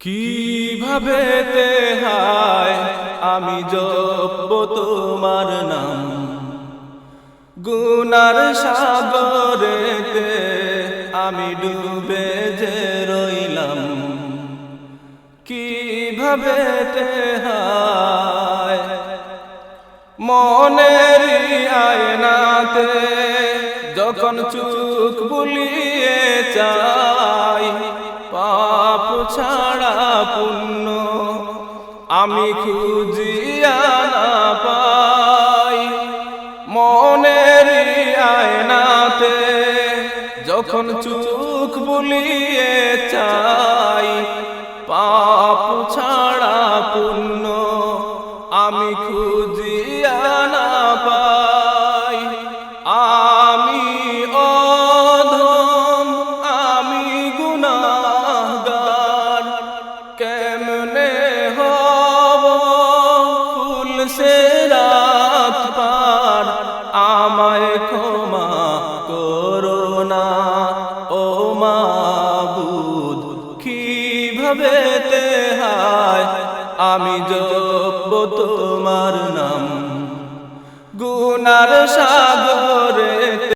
কীভাবে হায়? আমি জপ তোমার নাম। গুনার সাগরেতে আমি ডুবে যে রইলাম। কীভাবে হায়? মনের আয়নাতে যখন চুক বুলিয়ে চাই, পাপ ছাড়া পুণ্য আমি খুঁজিয়া না পাই। মনের আয়নাতে যখন চুক বুলিয়ে চাই পাপ ছাড়া পুণ্য আমি খুঁজিয়া কেমনে হব? ফুল সে রাত পার, আমায় ক্ষমা করো না। ও মাবুদ কীভাবে হায় আমি জপ তোমার নাম। গুনার সাগরে